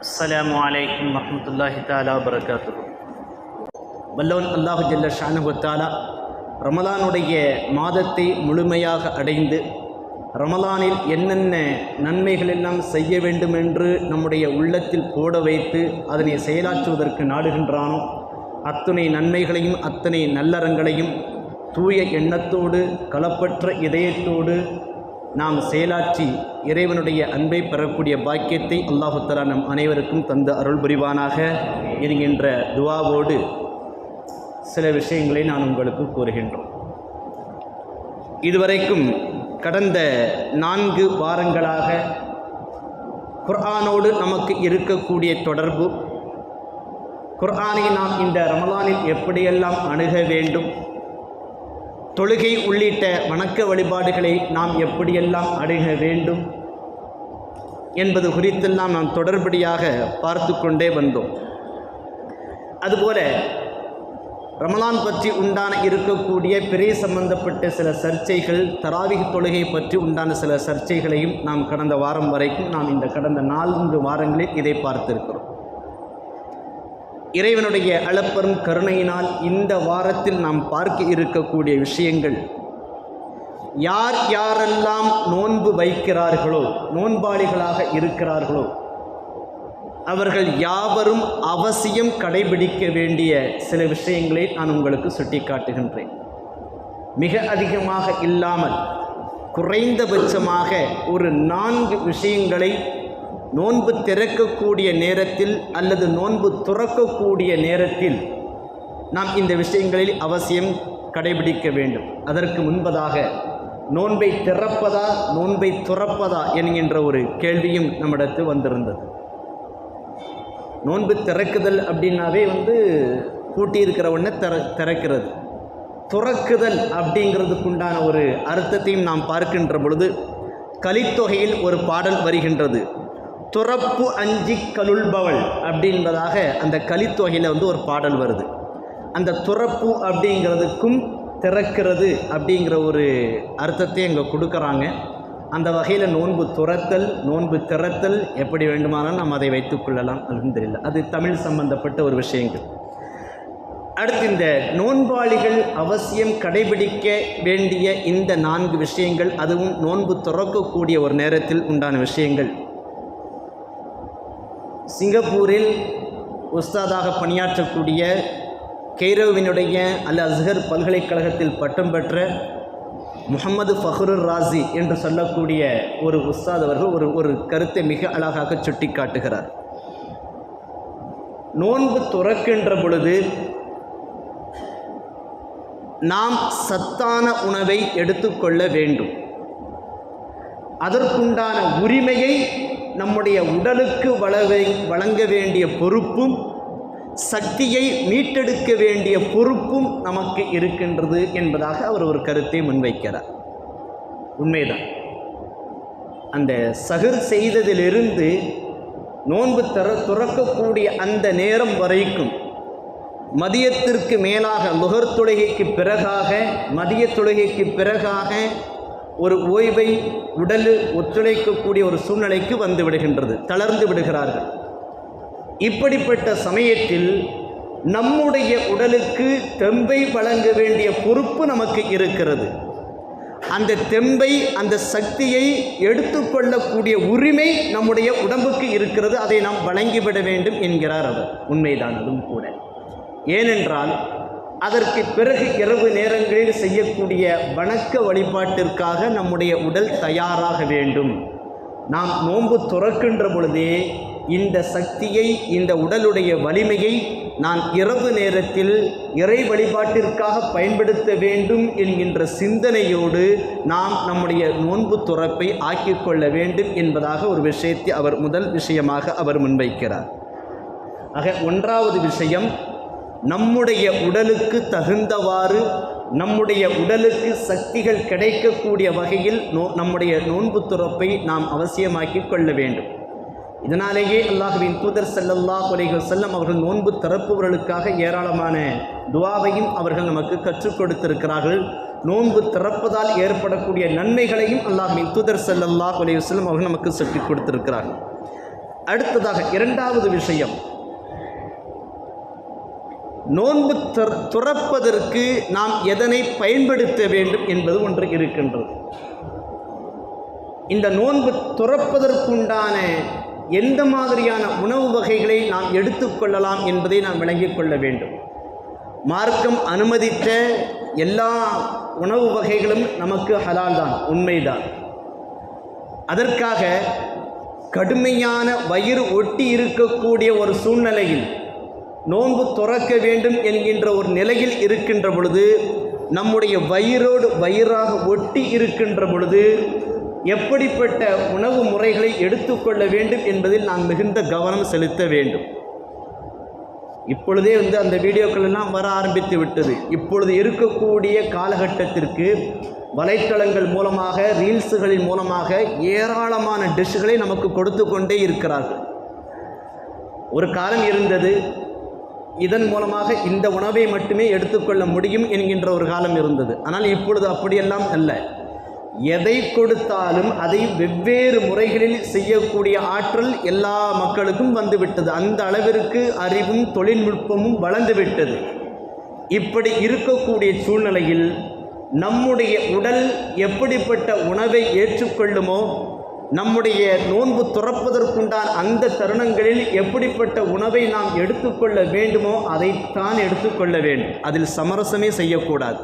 அஸ்லாம் வலைக்கம் வரமத்துல்லாஹி தாலா வரகாத்து வல்லவன் அல்லாஹு ஜல்ல ஷானு தாலா ரமலானுடைய மாதத்தை முழுமையாக அடைந்து ரமலானில் என்னென்ன நன்மைகள் எல்லாம் செய்ய வேண்டும் என்று நம்முடைய உள்ளத்தில் போட வைத்து அதனை செயலாற்றுவதற்கு நாடுகின்றானோ அத்தனை நன்மைகளையும் அத்தனை நல்லறங்களையும் தூய எண்ணத்தோடு களப்பற்ற இதயத்தோடு நாம் செயலாற்றி இறைவனுடைய அன்பை பெறக்கூடிய பாக்கியத்தை அல்லாஹுத்தலா நம் அனைவருக்கும் தந்த அருள் புரிவானாக என்கின்ற துவாவோடு சில விஷயங்களை நான் உங்களுக்கு கூறுகின்றோம். இதுவரைக்கும் கடந்த நான்கு வாரங்களாக குர்ஆனோடு நமக்கு இருக்கக்கூடிய தொடர்பு குர்ஆனை நாம் இந்த ரமலானில் எப்படியெல்லாம் அணுக வேண்டும் தொழுகை உள்ளிட்ட வணக்க வழிபாடுகளை நாம் எப்படியெல்லாம் அடைக வேண்டும் என்பது குறித்தெல்லாம் நாம் தொடர்படியாக பார்த்து கொண்டே வந்தோம். அதுபோல ரமலான் பற்றி உண்டான இருக்கக்கூடிய பிறை சம்பந்தப்பட்ட சில சர்ச்சைகள் தராவிக தொழுகை பற்றி உண்டான சில சர்ச்சைகளையும் நாம் கடந்த வாரம் வரைக்கும் நாம் இந்த கடந்த நான்கு வாரங்களில் இதை பார்த்திருக்கிறோம். இறைவனுடைய அளப்பெரும் கருணையினால் இந்த வாரத்தில் நாம் பார்க்க இருக்கக்கூடிய விஷயங்கள். யார் யாரெல்லாம் நோன்பு வைக்கிறார்களோ நோன்பாளிகளாக இருக்கிறார்களோ அவர்கள் யாவரும் அவசியம் கடைபிடிக்க வேண்டிய சில விஷயங்களை நான் உங்களுக்கு சுட்டிக்காட்டுகின்றேன். மிக அதிகமாக இல்லாமல் குறைந்தபட்சமாக ஒரு நான்கு விஷயங்களை நோன்பு திறக்கக்கூடிய நேரத்தில் அல்லது நோன்பு துறக்கக்கூடிய நேரத்தில் நாம் இந்த விஷயங்களில் அவசியம் கடைபிடிக்க வேண்டும். அதற்கு முன்பதாக நோன்பை திறப்பதா நோன்பை துறப்பதா என்கின்ற ஒரு கேள்வியும் நம்மிடத்து வந்திருந்தது. நோன்பு திறக்குதல் அப்படின்னாவே வந்து பூட்டி உடனே திற திறக்கிறது. துறக்குதல் அப்படிங்கிறதுக்குண்டான ஒரு அர்த்தத்தையும் நாம் பார்க்கின்ற பொழுது கலித்தொகையில் ஒரு பாடல் வருகின்றது. துறப்பு அஞ்சி கலுள்பவள் அப்படின்பதாக அந்த கலித்தொகையில் வந்து ஒரு பாடல் வருது. அந்த துறப்பு அப்படிங்கிறதுக்கும் திறக்கிறது அப்படிங்கிற ஒரு அர்த்தத்தை அங்கே கொடுக்குறாங்க. அந்த வகையில் நோன்பு துரத்தல் நோன்பு திறத்தல் எப்படி வேண்டுமானாலும் நாம் அதை வைத்துக்கொள்ளலாம் அலமதுல்ல அது தமிழ் சம்பந்தப்பட்ட ஒரு விஷயங்கள். அடுத்து இந்த நோன்பாளிகள் அவசியம் கடைபிடிக்க வேண்டிய இந்த நான்கு விஷயங்கள் அதுவும் நோன்பு துறக்கக்கூடிய ஒரு நேரத்தில் உண்டான விஷயங்கள். சிங்கப்பூரில் உஸ்தாதாக பணியாற்றக்கூடிய கெய்ரோவினுடைய அல் அஸ்ஹர் பல்கலைக்கழகத்தில் பட்டம் பெற்ற முகமது ஃபஹ்ருர் ராசி என்று சொல்லக்கூடிய ஒரு உஸ்தாத் அவர்கள் ஒரு ஒரு கருத்தை மிக அழகாக சுட்டி காட்டுகிறார் நோன்பு துறக்கின்ற பொழுது நாம் சத்தான உணவை எடுத்துக்கொள்ள வேண்டும். அதற்குண்டான உரிமையை நம்முடைய உடலுக்கு வளவை வழங்க வேண்டிய பொறுப்பும் சக்தியை மீட்டெடுக்க வேண்டிய பொறுப்பும் நமக்கு இருக்கின்றது என்பதாக அவர் ஒரு கருத்தை முன்வைக்கிறார். உண்மைதான். அந்த சகர் செய்ததிலிருந்து நோன்பு தர துறக்கக்கூடிய அந்த நேரம் வரைக்கும் மதியத்திற்கு மேலாக நுகர் தொழுகைக்கு பிறகாக மதிய தொழுகைக்கு பிறகாக ஒரு ஓய்வை உடல் ஒத்துழைக்கக்கூடிய ஒரு சூழ்நிலைக்கு வந்து விடுகின்றது தளர்ந்து விடுகிறார்கள். இப்படிப்பட்ட சமயத்தில் நம்முடைய உடலுக்கு தெம்பை வழங்க வேண்டிய பொறுப்பு நமக்கு இருக்கிறது. அந்த தெம்பை அந்த சக்தியை எடுத்துக்கொள்ளக்கூடிய உரிமை நம்முடைய உடம்புக்கு இருக்கிறது. அதை நாம் வழங்கிவிட வேண்டும் என்கிறார் அவர். உண்மைதான் அதுவும் கூட. ஏனென்றால் அதற்கு பிறகு இரவு நேரங்களில் செய்யக்கூடிய வணக்க வழிபாட்டிற்காக நம்முடைய உடல் தயாராக வேண்டும். நாம் நோன்பு துறக்கின்ற பொழுதே இந்த சக்தியை இந்த உடலுடைய வலிமையை நான் இரவு நேரத்தில் இறை வழிபாட்டிற்காக பயன்படுத்த வேண்டும் என்கின்ற சிந்தனையோடு நாம் நம்முடைய நோன்பு துறப்பை ஆக்கிக்கொள்ள வேண்டும் என்பதாக ஒரு விஷயத்தை அவர் முதல் விஷயமாக அவர் முன்வைக்கிறார். ஆக ஒன்றாவது விஷயம் நம்முடைய உடலுக்கு தகுந்தவாறு நம்முடைய உடலுக்கு சக்திகள் கிடைக்கக்கூடிய வகையில் நோ நம்முடைய நோன்பு துறப்பை நாம் அவசியமாக்கி கொள்ள வேண்டும். இதனாலேயே அல்லாஹுவின் தூதர் செல்லல்லா அலைஹி செல்லம் அவர்கள் நோன்பு திறப்புவர்களுக்காக ஏராளமான துவாவையும் அவர்கள் நமக்கு கற்றுக் கொடுத்திருக்கிறார்கள். நோன்பு திறப்பதால் ஏற்படக்கூடிய நன்மைகளையும் அல்லாஹ்வின் தூதர் செல்லல்லா அலைஹி செல்லம் அவர்கள் நமக்கு சொல்லிக் கொடுத்திருக்கிறார்கள். அடுத்ததாக இரண்டாவது விஷயம். நோன்பு துற- துறப்பதற்கு நாம் எதனை பயன்படுத்த வேண்டும் என்பது ஒன்று இருக்கின்றது. இந்த நோன்பு துறப்பதற்குண்டான எந்த மாதிரியான உணவு வகைகளை நாம் எடுத்துக்கொள்ளலாம் என்பதை நாம் விளங்கிக் கொள்ள வேண்டும். மார்க்கம் அனுமதித்த எல்லா உணவு வகைகளும் நமக்கு ஹலால் தான் உண்மைதான். அதற்காக கடுமையான வயிறு ஒட்டி இருக்கக்கூடிய ஒரு சூழ்நிலையில் நோன்பு துறக்க வேண்டும் என்கின்ற ஒரு நிலையில் இருக்கின்ற பொழுது நம்முடைய வயிறோடு வயிறாக ஒட்டி இருக்கின்ற பொழுது எப்படிப்பட்ட உணவு முறைகளை எடுத்துக்கொள்ள வேண்டும் என்பதில் நாம் மிகுந்த கவனம் செலுத்த வேண்டும். இப்பொழுதே வந்து அந்த வீடியோக்கள் எல்லாம் வர ஆரம்பித்து விட்டது. இப்பொழுது இருக்கக்கூடிய காலகட்டத்திற்கு வலைத்தளங்கள் மூலமாக ரீல்ஸுகளின் மூலமாக ஏராளமான டிஷ்களை நமக்கு கொடுத்து கொண்டே இருக்கிறார்கள். ஒரு காலம் இருந்தது இதன் மூலமாக இந்த உணவை மட்டுமே எடுத்துக்கொள்ள முடியும் என்கின்ற ஒரு காலம் இருந்தது. ஆனால் இப்பொழுது அப்படியெல்லாம் அல்ல. எதை கொடுத்தாலும் அதை வெவ்வேறு முறைகளில் செய்யக்கூடிய ஆற்றல் எல்லா மக்களுக்கும் வந்துவிட்டது. அந்த அளவிற்கு அறிவும் தொழில்நுட்பமும் வளர்ந்துவிட்டது இப்படி இருக்கக்கூடிய சூழ்நிலையில் நம்முடைய உடல் எப்படிப்பட்ட உணவை ஏற்றுக்கொள்ளுமோ நம்முடைய நோன்பு துறப்பதற்குண்டான அந்த தருணங்களில் எப்படிப்பட்ட உணவை நாம் எடுத்துக்கொள்ள வேண்டுமோ அதைத்தான் எடுத்துக்கொள்ள வேண்டும். அதில் சமரசமே செய்யக்கூடாது.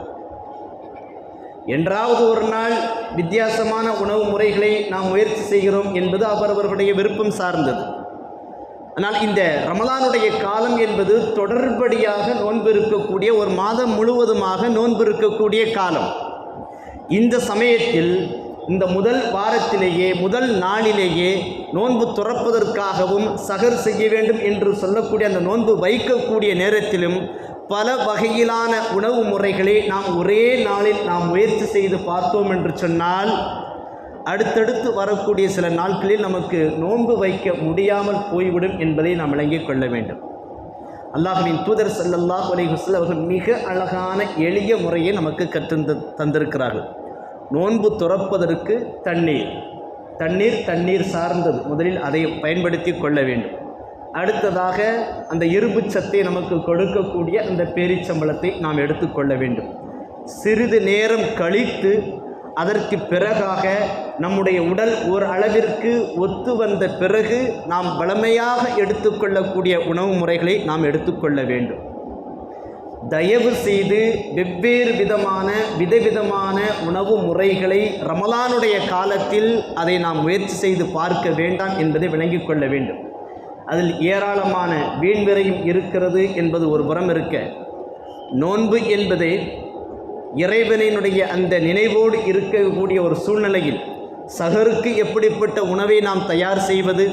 என்றாவது ஒரு நாள் வித்தியாசமான உணவு முறைகளை நாம் முயற்சி செய்கிறோம் என்பது அவரவர்களுடைய விருப்பம் சார்ந்தது. ஆனால் இந்த ரமலானுடைய காலம் என்பது தொடர்படியாக நோன்பு இருக்கக்கூடிய ஒரு மாதம் முழுவதுமாக நோன்பு இருக்கக்கூடிய காலம். இந்த சமயத்தில் இந்த முதல் வாரத்திலேயே முதல் நாளிலேயே நோன்பு துறப்பதற்காகவும் சகர் செய்ய வேண்டும் என்று சொல்லக்கூடிய அந்த நோன்பு வைக்கக்கூடிய நேரத்திலும் பல வகையிலான உணவு முறைகளை நாம் ஒரே நாளில் நாம் முயற்சி செய்து பார்த்தோம் என்று சொன்னால் அடுத்தடுத்து வரக்கூடிய சில நாட்களில் நமக்கு நோன்பு வைக்க முடியாமல் போய்விடும் என்பதை நாம் விளங்கிக் கொள்ள வேண்டும். அல்லாஹுவின் தூதர் ஸல்லல்லாஹு அலைஹி வஸல்லம் அவர்கள் மிக அழகான எளிய முறையை நமக்கு கற்று தந்திருக்கிறார்கள். நோன்பு துறப்பதற்கு தண்ணீர். தண்ணீர் தண்ணீர் சார்ந்தது. முதலில் அதை பயன்படுத்தி கொள்ள வேண்டும். அடுத்ததாக அந்த இரும்பு சத்தை நமக்கு கொடுக்கக்கூடிய அந்த பேரிச்சம்பளத்தை நாம் எடுத்துக்கொள்ள வேண்டும். சிறிது நேரம் கழித்து அதற்கு பிறகாக நம்முடைய உடல் ஒரு அளவிற்கு ஒத்து வந்த பிறகு நாம் வளமையாக எடுத்துக்கொள்ளக்கூடிய உணவு முறைகளை நாம் எடுத்துக்கொள்ள வேண்டும். தயவு செய்து வெவ்வேறு விதமான விதவிதமான உணவு முறைகளை ரமலானுடைய காலத்தில் அதை நாம் முயற்சி செய்து பார்க்க வேண்டாம் என்பதை விளங்கிக் கொள்ள வேண்டும். அதில் ஏராளமான வீண்விரையும் இருக்கிறது என்பது ஒரு புறம் இருக்க. நோன்பு என்பது இறைவனினுடைய அந்த நினைவோடு இருக்கக்கூடிய ஒரு சூழ்நிலையில் சகருக்கு எப்படிப்பட்ட உணவை நாம் தயார் செய்வது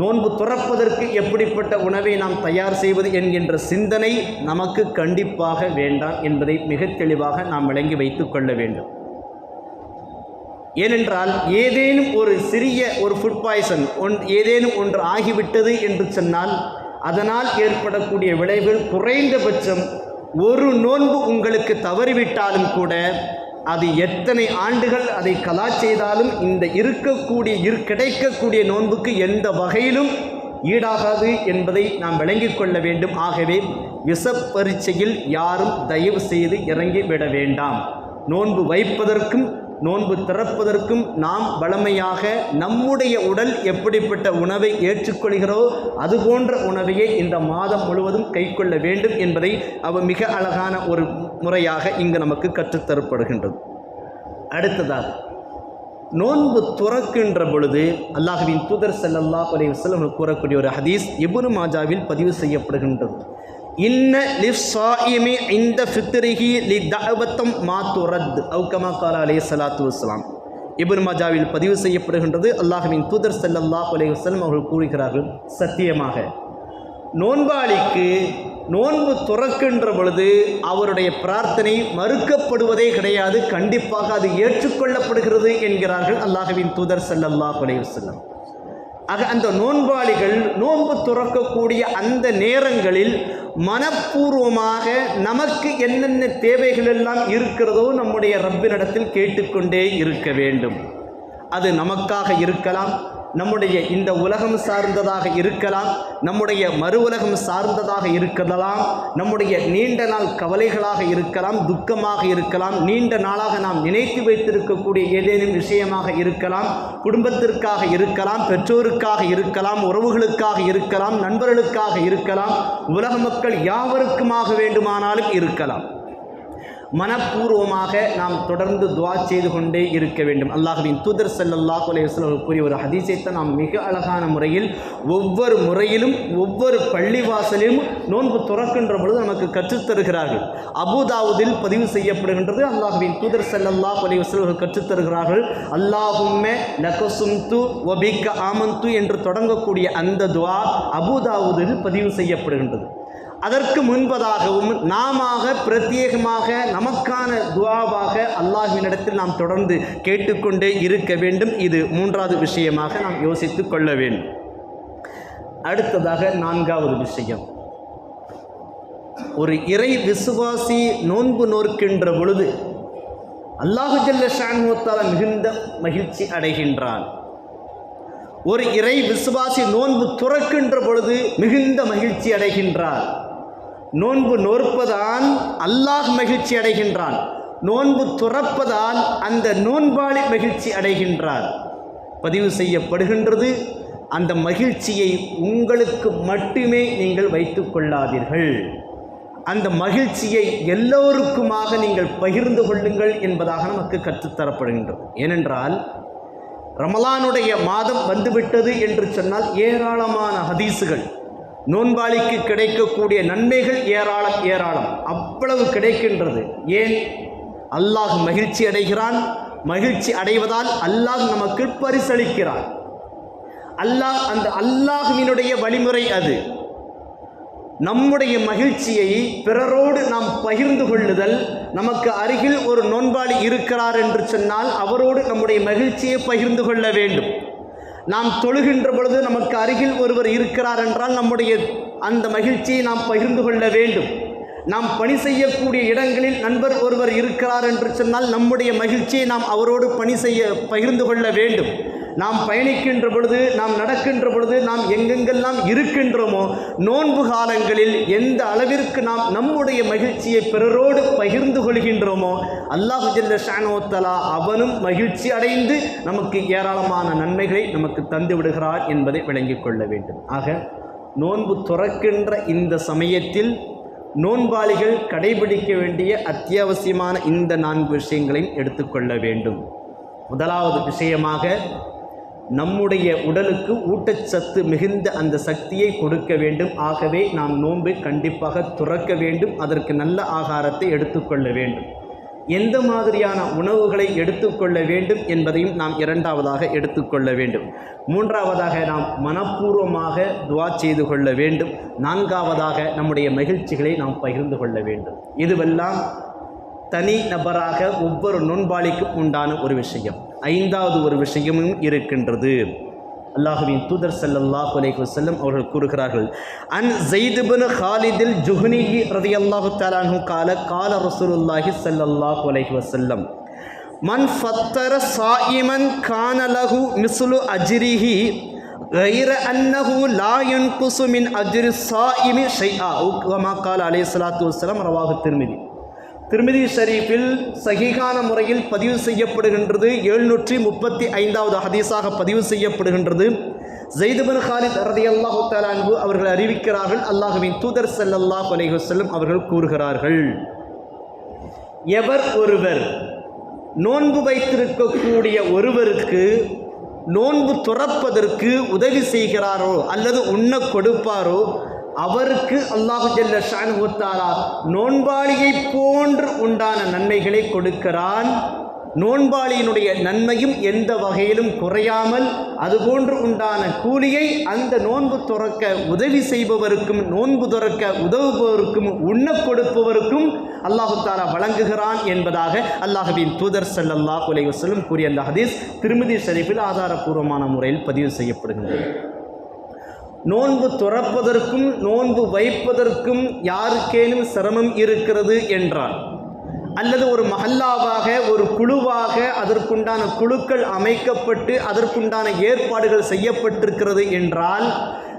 நோன்பு துறப்பதற்கு எப்படிப்பட்ட உணவை நாம் தயார் செய்வது என்கின்ற சிந்தனை நமக்கு கண்டிப்பாக வேண்டாம் என்பதை மிக தெளிவாக நாம் விளங்கி வைத்துக் கொள்ள வேண்டும். ஏனென்றால் ஏதேனும் ஒரு சிறிய ஒரு ஃபுட் பாய்சன் ஒன் ஏதேனும் ஒன்று ஆகிவிட்டது என்று சொன்னால் அதனால் ஏற்படக்கூடிய விளைவுகள் குறைந்தபட்சம் ஒரு நோன்பு உங்களுக்கு தவறிவிட்டாலும் கூட அது எத்தனை ஆண்டுகள் அதை கலா செய்தாலும் இந்த இருக்கக்கூடிய இரு கிடைக்கக்கூடிய நோன்புக்கு எந்த வகையிலும் ஈடாகாது என்பதை நாம் விளங்கிக் கொள்ள வேண்டும். ஆகவே விஷப்பரீட்சையில் யாரும் தயவு செய்து இறங்கி விட வேண்டாம். நோன்பு வைப்பதற்கும் நோன்பு திறப்பதற்கும் நாம் வளமையாக நம்முடைய உடல் எப்படிப்பட்ட உணவை ஏற்றுக்கொள்கிறோ அது போன்ற உணவையே இந்த மாதம் முழுவதும் கைக்கொள்ள வேண்டும் என்பதை அவர் மிக அழகான ஒரு முறையாக இங்கு நமக்கு கற்றுத்தரப்படுகின்றது. அடுத்ததாக நோன்பு துறக்கின்ற பொழுது அல்லாஹுவின் தூதர் செல்லல்லா அலைய வஸல்லம் கூறக்கூடிய ஒரு ஹதீஸ் எபுரு மாஜாவில் பதிவு செய்யப்படுகின்றது. இன்ன லிஃப் சாயிமி இந்த ஃபித்ரிஹி லி தஅவத்தம் மாத்துரத் துரத் காலா கமா சலாத்து வஸ்லாம் ஸலாத்து மாஜாவில் பதிவு செய்யப்படுகின்றது அல்லாஹுவின் தூதர் செல்லல்லா அலைய வஸல்லம் அவர்கள் கூறுகிறார்கள். சத்தியமாக நோன்பாளிக்கு நோன்பு துறக்கின்ற பொழுது அவருடைய பிரார்த்தனை மறுக்கப்படுவதே கிடையாது. கண்டிப்பாக அது ஏற்றுக்கொள்ளப்படுகிறது என்கிறார்கள் அல்லாஹவின் தூதர் செல்லல்லா அலைஹி செல்லம் ஆக அந்த நோன்பாளிகள் நோன்பு துறக்கக்கூடிய அந்த நேரங்களில் மனப்பூர்வமாக நமக்கு என்னென்ன தேவைகள் எல்லாம் இருக்கிறதோ நம்முடைய ரப்பினிடத்தில் கேட்டுக்கொண்டே இருக்க வேண்டும். அது நமக்காக இருக்கலாம் நம்முடைய இந்த உலகம் சார்ந்ததாக இருக்கலாம் நம்முடைய மறு உலகம் சார்ந்ததாக இருக்கலாம் நம்முடைய நீண்ட நாள் கவலைகளாக இருக்கலாம் துக்கமாக இருக்கலாம் நீண்ட நாளாக நாம் நினைத்து வைத்திருக்கக்கூடிய ஏதேனும் விஷயமாக இருக்கலாம் குடும்பத்திற்காக இருக்கலாம் பெற்றோருக்காக இருக்கலாம் உறவுகளுக்காக இருக்கலாம் நண்பர்களுக்காக இருக்கலாம் உலக மக்கள் யாவருக்குமாக வேண்டுமானாலும் இருக்கலாம். மனப்பூர்வமாக நாம் தொடர்ந்து துவா செய்து கொண்டே இருக்க வேண்டும். அல்லாஹுவின் தூதர் ஸல்லல்லாஹு அலைஹி வஸல்லம் கூறிய ஒரு ஹதீஸைத்தான் நாம் மிக அழகான முறையில் ஒவ்வொரு முறையிலும் ஒவ்வொரு பள்ளிவாசலிலும் நோன்பு துறக்கின்ற பொழுது நமக்கு கற்றுத்தருகிறார்கள் அபுதாவுதில் பதிவு செய்யப்படுகின்றது. அல்லாஹுவின் தூதர் ஸல்லல்லாஹு அலைஹி வஸல்லம் அவர்கள் கற்றுத்தருகிறார்கள் அல்லாஹும்மே லகசும்து வபிக்க ஆமந்து என்று தொடங்கக்கூடிய அந்த துவா அபுதாவுதில் பதிவு செய்யப்படுகின்றது. அதற்கு முன்பதாகவும் நாம பிரத்யேகமாக நமக்கான துவாவாக அல்லாஹினிடத்தில் நாம் தொடர்ந்து கேட்டுக்கொண்டே இருக்க வேண்டும். இது மூன்றாவது விஷயமாக நாம் யோசித்து கொள்ள வேண்டும். அடுத்ததாக நான்காவது விஷயம். ஒரு இறை விசுவாசி நோன்பு நோற்கின்ற பொழுது அல்லாஹு ஜல்ல ஷான்முத்தால மிகுந்த மகிழ்ச்சி அடைகின்றான். ஒரு இறை விசுவாசி நோன்பு துறக்கின்ற பொழுது மிகுந்த மகிழ்ச்சி அடைகின்றார் நோன்பு நோற்பதான் அல்லாஹ் மகிழ்ச்சி அடைகின்றான். நோன்பு துறப்பதால் அந்த நோன்பாளி மகிழ்ச்சி அடைகின்றார். பதிவு செய்யப்படுகின்றது. அந்த மகிழ்ச்சியை உங்களுக்கு மட்டுமே நீங்கள் வைத்துக் கொள்ளாதீர்கள். அந்த மகிழ்ச்சியை எல்லோருக்குமாக நீங்கள் பகிர்ந்து கொள்ளுங்கள் என்பதாக நமக்கு கற்றுத்தரப்படுகின்றது ஏனென்றால் ரமலானுடைய மாதம் வந்துவிட்டது என்று சொன்னால் ஏராளமான ஹதீஸுகள் நோன்பாளிக்கு கிடைக்கக்கூடிய நன்மைகள் ஏராளம் ஏராளம். அவ்வளவு கிடைக்கின்றது. ஏன்? அல்லாஹ் மகிழ்ச்சி அடைகிறான். மகிழ்ச்சி அடைவதால் அல்லாஹ் நமக்கு பரிசளிக்கிறான். அல்லாஹ் அந்த அல்லாஹுவினுடைய வழிமுறை அது. நம்முடைய மகிழ்ச்சியை பிறரோடு நாம் பகிர்ந்து கொள்ளுதல் நமக்கு அருகில் ஒரு நோன்பாளி இருக்கிறார் என்று சொன்னால் அவரோடு நம்முடைய மகிழ்ச்சியை பகிர்ந்து கொள்ள வேண்டும். நாம் தொழுகின்ற பொழுது நமக்கு அருகில் ஒருவர் இருக்கிறார் என்றால் நம்முடைய அந்த மகிழ்ச்சியை நாம் பகிர்ந்து கொள்ள வேண்டும். நாம் பணி செய்யக்கூடிய இடங்களில் நண்பர் ஒருவர் இருக்கிறார் என்று சொன்னால் நம்முடைய மகிழ்ச்சியை நாம் அவரோடு பணி செய்ய பகிர்ந்து கொள்ள வேண்டும். நாம் பயணிக்கின்ற பொழுது நாம் நடக்கின்ற பொழுது நாம் எங்கெங்கெல்லாம் இருக்கின்றோமோ நோன்பு காலங்களில் எந்த அளவிற்கு நாம் நம்முடைய மகிழ்ச்சியை பிறரோடு பகிர்ந்து கொள்கின்றோமோ அல்லாஹு ஜல்ல ஷானோத்தலா அவனும் மகிழ்ச்சி அடைந்து நமக்கு ஏராளமான நன்மைகளை நமக்கு தந்து விடுகிறார் என்பதை விளங்கிக் கொள்ள வேண்டும். ஆக நோன்பு துறக்கின்ற இந்த சமயத்தில் நோன்பாளிகள் கடைபிடிக்க வேண்டிய அத்தியாவசியமான இந்த நான்கு விஷயங்களையும் எடுத்துக்கொள்ள வேண்டும். முதலாவது விஷயமாக நம்முடைய உடலுக்கு ஊட்டச்சத்து மிகுந்த அந்த சக்தியை கொடுக்க வேண்டும். ஆகவே நாம் நோன்பை கண்டிப்பாக துறக்க வேண்டும். அதற்கு நல்ல ஆகாரத்தை எடுத்துக்கொள்ள வேண்டும். எந்த மாதிரியான உணவுகளை எடுத்துக்கொள்ள வேண்டும் என்பதையும் நாம் இரண்டாவதாக எடுத்துக்கொள்ள வேண்டும். மூன்றாவதாக நாம் மனப்பூர்வமாக துவா செய்து கொள்ள வேண்டும். நான்காவதாக நம்முடைய மகிழ்ச்சிகளை நாம் பகிர்ந்து கொள்ள வேண்டும். இதுவெல்லாம் தனி நபராக ஒவ்வொரு நோன்பாளிக்கும் உண்டான ஒரு விஷயம். ஐந்தாவது ஒரு விஷயமும் இருக்கின்றது அல்லாஹுவின் தூதர் ஸல்லல்லாஹு அலைஹி வஸல்லம் அவர்கள் கூறுகிறார்கள் அன் ஜெயித் பின் ஹாலிதில் ஜுஹ்னி ரலியல்லாஹு தஆலா அன்ஹு கால கால ரசூலுல்லாஹி ஸல்லல்லாஹு அலைஹி வஸல்லம் மன் ஃபத்தர சாயிமன் கான லஹு மிஸ்லு அஜ்ரிஹி غير أنه لا ينقص من أجر الصائم شيئا كما قال عليه الصلاة والسلام رواه الترمذي திருமிதி ஷரீஃபில் சகிகான முறையில் பதிவு செய்யப்படுகின்றது. எழுநூற்றி முப்பத்தி ஐந்தாவது ஹதீஸாக பதிவு செய்யப்படுகின்றது. ஜெய்துபன் ஹாலித் ரதி அல்லாஹு தலான்பு அவர்கள் அறிவிக்கிறார்கள். அல்லாஹுவின் தூதர் செல்லல்லா கொலைகு செல்லும் அவர்கள் கூறுகிறார்கள். எவர் ஒருவர் நோன்பு வைத்திருக்கக்கூடிய ஒருவருக்கு நோன்பு துறப்பதற்கு உதவி செய்கிறாரோ அல்லது உண்ண கொடுப்பாரோ அவருக்கு அல்லாஹு ஜல்ல ஷானுத்தாரா நோன்பாளியை போன்று உண்டான நன்மைகளை கொடுக்கிறான். நோன்பாளியினுடைய நன்மையும் எந்த வகையிலும் குறையாமல் அதுபோன்று உண்டான கூலியை அந்த நோன்பு துறக்க உதவி செய்பவருக்கும் நோன்பு துறக்க உதவுபவருக்கும் உண்ண கொடுப்பவருக்கும் அல்லாஹு தாலா வழங்குகிறான் என்பதாக அல்லாஹுவின் தூதர் சல்லல்லா உலக செல்லும் கூறிய அந்த ஹதீஸ் திருமதி ஷரீஃபில் ஆதாரபூர்வமான முறையில் பதிவு செய்யப்படுகின்றது. நோன்பு துறப்பதற்கும் நோன்பு வைப்பதற்கும் யாருக்கேனும் சிரமம் இருக்கிறது என்றால் அல்லது ஒரு மஹல்லாவாக ஒரு குழுவாக அதற்குண்டான குழுக்கள் அமைக்கப்பட்டு அதற்குண்டான ஏற்பாடுகள் செய்யப்பட்டிருக்கிறது என்றால்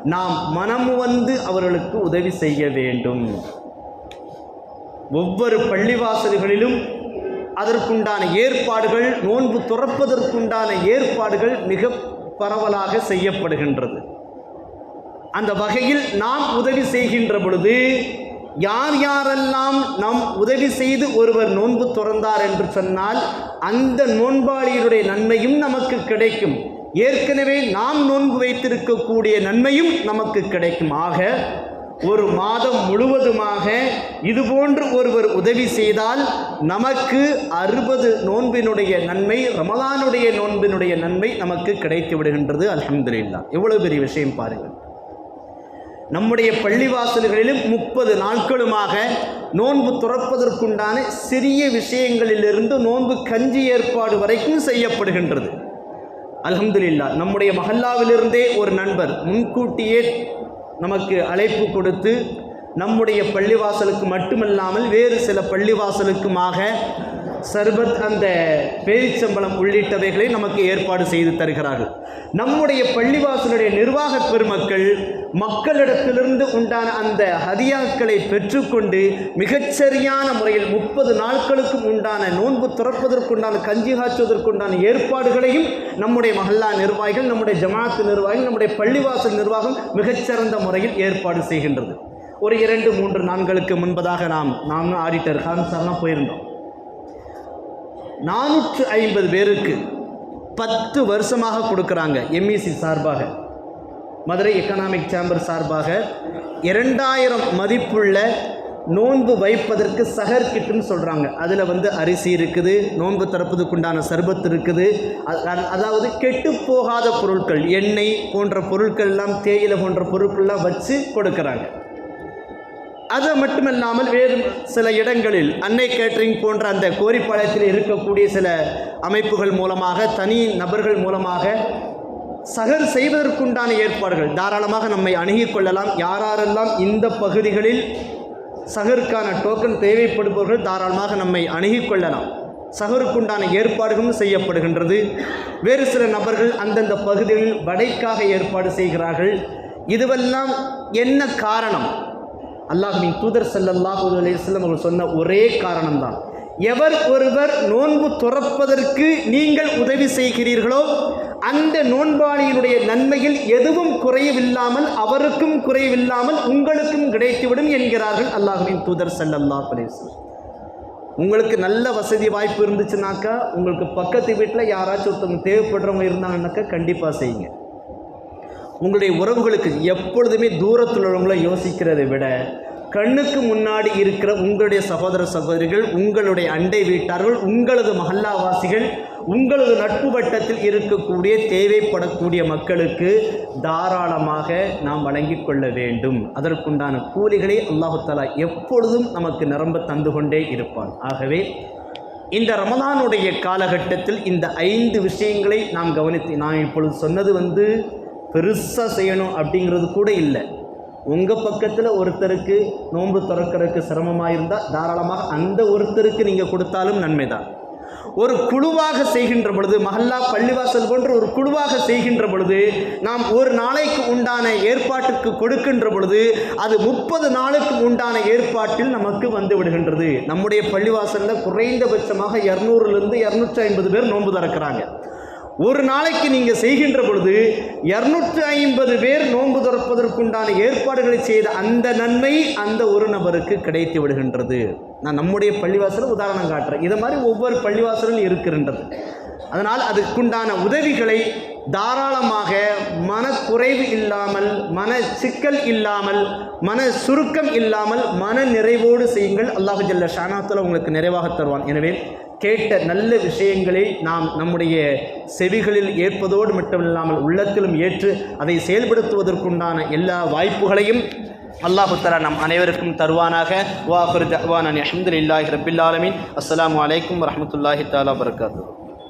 நாம் மனம் வந்து அவர்களுக்கு உதவி செய்ய வேண்டும். ஒவ்வொரு பள்ளிவாசல்களிலும் அதற்குண்டான ஏற்பாடுகள் நோன்பு துறப்பதற்குண்டான ஏற்பாடுகள் மிக பரவலாக செய்யப்படுகின்றது. அந்த வகையில் நாம் உதவி செய்கின்ற பொழுது யார் யாரெல்லாம் நாம் உதவி செய்து ஒருவர் நோன்பு துறந்தார் என்று சொன்னால் அந்த நோன்பாளியினுடைய நன்மையும் நமக்கு கிடைக்கும். ஏற்கனவே நாம் நோன்பு வைத்திருக்கக்கூடிய நன்மையும் நமக்கு கிடைக்கும். ஆக ஒரு மாதம் முழுவதுமாக இதுபோன்று ஒருவர் உதவி செய்தால் நமக்கு அறுபது நோன்பினுடைய நன்மை ரமலானுடைய நோன்பினுடைய நன்மை நமக்கு கிடைத்து விடுகின்றது. அலமதுல்லா எவ்வளவு பெரிய விஷயம் பாருங்கள். நம்முடைய பள்ளிவாசல்களிலும் முப்பது நாட்களுமாக நோன்பு துறப்பதற்குண்டான சிறிய விஷயங்களிலிருந்து நோன்பு கஞ்சி ஏற்பாடு வரைக்கும் செய்யப்படுகின்றது. அலமதுல்லா நம்முடைய மஹல்லாவிலிருந்தே ஒரு நண்பர் முன்கூட்டியே நமக்கு அழைப்பு கொடுத்து நம்முடைய பள்ளிவாசலுக்கு மட்டுமல்லாமல் வேறு சில பள்ளிவாசலுக்குமாக சர்பத் அந்த பேரிச்சம்பளம் உள்ளிட்டவைகளை நமக்கு ஏற்பாடு செய்து தருகிறார்கள். நம்முடைய பள்ளிவாசலுடைய நிர்வாக பெருமக்கள் மக்களிடத்திலிருந்து உண்டான அந்த ஹதியாக்களை பெற்றுக்கொண்டு மிகச்சரியான முறையில் முப்பது நாட்களுக்கும் உண்டான நோன்பு துறப்பதற்குண்டான கஞ்சி காய்ச்சுவதற்குண்டான ஏற்பாடுகளையும் நம்முடைய மஹல்லா நிர்வாகிகள் நம்முடைய ஜமாத்து நிர்வாகிகள் நம்முடைய பள்ளிவாசல் நிர்வாகம் மிகச்சிறந்த முறையில் ஏற்பாடு செய்கின்றது. ஒரு இரண்டு மூன்று நாட்களுக்கு முன்பதாக நாம் நாம் ஆடிட்டர் கான் சார்லாம் போயிருந்தோம். நானூற்று ஐம்பது பேருக்கு பத்து வருஷமாக கொடுக்குறாங்க எம்இசி சார்பாக. மதுரை எக்கனாமிக் சேம்பர் சார்பாக இரண்டாயிரம் மதிப்புள்ள நோன்பு வைப்பதற்கு சகர் கிட்டுன்னு சொல்கிறாங்க அதில் வந்து அரிசி இருக்குது நோன்பு திறப்பதுக்குண்டான சர்பத் இருக்குது. அதாவது கெட்டு போகாத பொருட்கள் எண்ணெய் போன்ற பொருட்கள் எல்லாம் தேயிலை போன்ற பொருட்கள்லாம் வச்சு கொடுக்குறாங்க. அது மட்டுமல்லாமல் வேறு சில இடங்களில் அன்னை கேட்ரிங் போன்ற அந்த கோரிப்பாளையத்தில் இருக்கக்கூடிய சில அமைப்புகள் மூலமாக தனி நபர்கள் மூலமாக சகர் செய்வதற்குண்டான ஏற்பாடுகள். தாராளமாக நம்மை அணுகிக்கொள்ளலாம் யாராரெல்லாம் யாரெல்லாம் இந்த பகுதிகளில் சகருக்கான டோக்கன் தேவைப்படுபவர்கள் தாராளமாக நம்மை அணுகிக்கொள்ளலாம் சகருக்குண்டான ஏற்பாடுகளும் செய்யப்படுகின்றது. வேறு சில நபர்கள் அந்தந்த பகுதிகளில் வடைக்காக ஏற்பாடு செய்கிறார்கள். இதுவெல்லாம் என்ன காரணம்? அல்லாஹ்வின் தூதர் ஸல்லல்லாஹு அலைஹி வஸல்லம் அவர்கள் சொன்ன ஒரே காரணம்தான். எவர் ஒருவர் நோன்பு துறப்பதற்கு நீங்கள் உதவி செய்கிறீர்களோ அந்த நோன்பாளியினுடைய நன்மையில் எதுவும் குறைவில்லாமல் அவருக்கும் குறைவில்லாமல் உங்களுக்கும் கிடைத்துவிடும் என்கிறார்கள் அல்லாஹுவின் தூதர் ஸல்லல்லாஹு அலைஹி உங்களுக்கு நல்ல வசதி வாய்ப்பு இருந்துச்சுனாக்கா உங்களுக்கு பக்கத்து வீட்டில் யாராச்சும் ஒருத்தவங்க தேவைப்படுறவங்க இருந்தாங்கன்னாக்கா கண்டிப்பாக செய்யுங்க. உங்களுடைய உறவுகளுக்கு எப்பொழுதுமே தூரத்தில் உள்ளவங்கள யோசிக்கிறதை விட கண்ணுக்கு முன்னாடி இருக்கிற உங்களுடைய சகோதர சகோதரிகள் உங்களுடைய அண்டை வீட்டார்கள் உங்களது மஹல்லாவாசிகள் உங்களது நட்பு வட்டத்தில் இருக்கக்கூடிய தேவைப்படக்கூடிய மக்களுக்கு தாராளமாக நாம் வழங்கிக் கொள்ள வேண்டும். அதற்குண்டான கூலிகளை அல்லாஹாலா எப்பொழுதும் நமக்கு நிரம்ப தந்து கொண்டே இருப்பான். ஆகவே இந்த ரமதானுடைய காலகட்டத்தில் இந்த ஐந்து விஷயங்களை நாம் கவனித்து நான் இப்பொழுது சொன்னது வந்து பெருசாக செய்யணும் அப்படிங்கிறது கூட இல்லை. உங்கள் பக்கத்தில் ஒருத்தருக்கு நோன்பு திறக்கிறதுக்கு சிரமமாக இருந்தால் தாராளமாக அந்த ஒருத்தருக்கு நீங்கள் கொடுத்தாலும் நன்மை தான் ஒரு குழுவாக செய்கின்ற பொழுது மஹல்லா பள்ளிவாசல் போன்ற ஒரு குழுவாக செய்கின்ற பொழுது நாம் ஒரு நாளைக்கு உண்டான ஏற்பாட்டுக்கு கொடுக்கின்ற பொழுது அது முப்பது நாளுக்கு உண்டான ஏற்பாட்டில் நமக்கு வந்து விடுகின்றது. நம்முடைய பள்ளிவாசலில் குறைந்தபட்சமாக இரநூறுலேருந்து இரநூற்றி ஐம்பது பேர் நோன்பு திறக்கிறாங்க. ஒரு நாளைக்கு நீங்கள் செய்கின்ற பொழுது இரநூற்றி ஐம்பது பேர் நோன்பு திறப்பதற்குண்டான ஏற்பாடுகளை செய்த அந்த நன்மை அந்த ஒரு நபருக்கு கிடைத்து விடுகின்றது. நான் நம்முடைய பள்ளிவாசலும் உதாரணம் காட்டுறேன். இதை மாதிரி ஒவ்வொரு பள்ளிவாசலும் இருக்கின்றது அதனால் அதுக்குண்டான உதவிகளை தாராளமாக மனக்குறைவு இல்லாமல் மன சிக்கல் இல்லாமல் மன சுருக்கம் இல்லாமல் மன நிறைவோடு செய்யுங்கள். அல்லாஹு ஜல்ல ஷானாத்தில் உங்களுக்கு நிறைவாக தருவான். எனவே கேட்ட நல்ல விஷயங்களை நாம் நம்முடைய செவிகளில் ஏற்பதோடு மட்டுமில்லாமல் உள்ளத்திலும் ஏற்று அதை செயல்படுத்துவதற்குண்டான எல்லா வாய்ப்புகளையும் அல்லாஹு தலா நம் அனைவருக்கும் தருவானாக. வாஹுர் தவான் அலமதுல்லாஹி ரபில் ஆலமின். அஸ்ஸலாமு அலைக்கும் வரஹ்மத்துல்லாஹி தஆலா வபரகாத்துஹு.